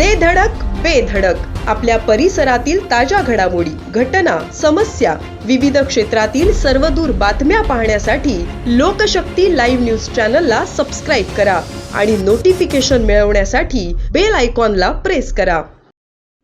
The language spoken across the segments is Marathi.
दे धडक बेधडक आपल्या परिसरातील ताज्या घडामोडी घटना समस्या विविध क्षेत्रातील सर्वदूर बातम्या पाहण्यासाठी लोकशक्ती लाईव्ह न्यूज चॅनलला सबस्क्राईब करा आणि नोटिफिकेशन मिळवण्यासाठी बेल आयकॉनला प्रेस करा.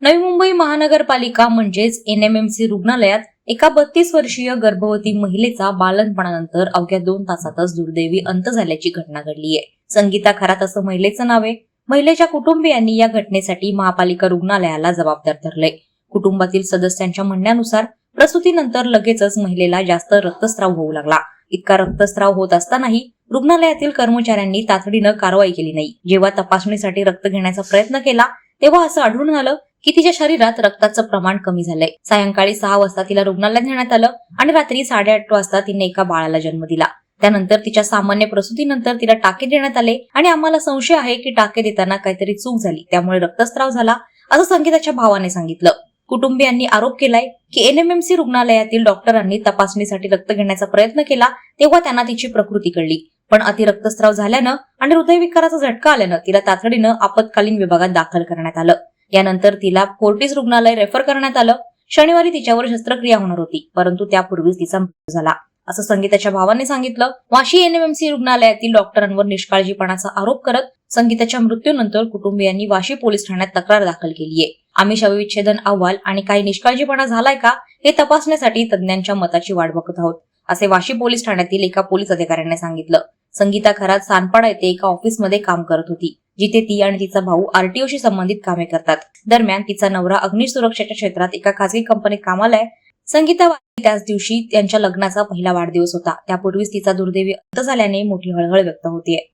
नवी मुंबई महानगरपालिका म्हणजेच एनएमएमसी रुग्णालयात एका बत्तीस वर्षीय गर्भवती महिलेचा बालनपणानंतर अवघ्या दोन तासातच दुर्दैवी अंत झाल्याची घटना घडली आहे संगीता खरात असं महिलेचं नाव आहे. महिलेच्या कुटुंबियांनी या घटनेसाठी महापालिका रुग्णालयाला जबाबदार धरले. कुटुंबातील सदस्यांच्या म्हणण्यानुसार प्रसूतीनंतर लगेचच महिलेला जास्त रक्तस्राव होऊ लागला. इतका रक्तस्राव होत असतानाही रुग्णालयातील कर्मचाऱ्यांनी तातडीनं कारवाई केली नाही. जेव्हा तपासणीसाठी रक्त घेण्याचा प्रयत्न केला तेव्हा असं आढळून आलं की तिच्या शरीरात रक्ताचं प्रमाण कमी झालंय. सायंकाळी सहा वाजता तिला रुग्णालयात नेण्यात आलं आणि रात्री साडेआठ वाजता तिने एका बाळाला जन्म दिला. त्यानंतर तिच्या सामान्य प्रसूतीनंतर तिला टाके देण्यात आले आणि आम्हाला संशय आहे की टाके देताना काहीतरी चूक झाली. त्यामुळे रक्तस्राव झाला असं संगीताच्या भावाने सांगितलं. कुटुंबियांनी आरोप केलाय की एनएमएमसी रुग्णालयातील डॉक्टरांनी तपासणीसाठी रक्त घेण्याचा प्रयत्न केला तेव्हा त्यांना तिची प्रकृती कळली. पण अति रक्तस्राव झाल्यानं आणि हृदयविकाराचा झटका आल्यानं तिला तातडीनं आपत्कालीन विभागात दाखल करण्यात आलं. यानंतर तिला फोर्टिस रुग्णालय रेफर करण्यात आलं. शनिवारी तिच्यावर शस्त्रक्रिया होणार होती परंतु त्यापूर्वीच तिचा मृत्यू झाला. असं संगीताच्या भावाने सांगितलं. वाशी एनएमएमसी रुग्णालयातील डॉक्टरांवर निष्काळजीपणाचा आरोप करत संगीताच्या मृत्यूनंतर कुटुंबियांनी वाशी पोलीस ठाण्यात तक्रार दाखल केली आहे आम्ही शवविच्छेदन अहवाल आणि काही निष्काळजीपणा झालाय का हे तपासण्यासाठी तज्ज्ञांच्या मताची वाट बघत आहोत असे वाशी पोलीस ठाण्यातील एका पोलीस अधिकाऱ्याने सांगितलं. संगीता खरात सानपाडा येथे एका ऑफिसमध्ये काम करत होती जिथे ती आणि तिचा भाऊ आरटीओशी संबंधित कामे करतात. दरम्यान तिचा नवरा अग्निसुरक्षेच्या क्षेत्रात एका खासगी कंपनीत कामाला आहे. संगीता त्याच दिवशी त्यांच्या लग्नाचा पहिला वाढदिवस होता. त्यापूर्वीच तिचा दुर्दैवी अंत झाल्याने मोठी हळहळ व्यक्त होतीये.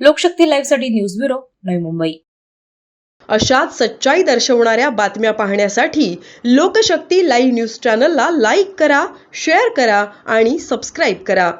लोकशक्ती लाईव्हसाठी न्यूज ब्युरो नवी मुंबई. अशाच सच्चाई दर्शवणाऱ्या बातम्या पाहण्यासाठी लोकशक्ती लाईव्ह न्यूज चॅनलला लाईक करा शेअर करा आणि सबस्क्राईब करा.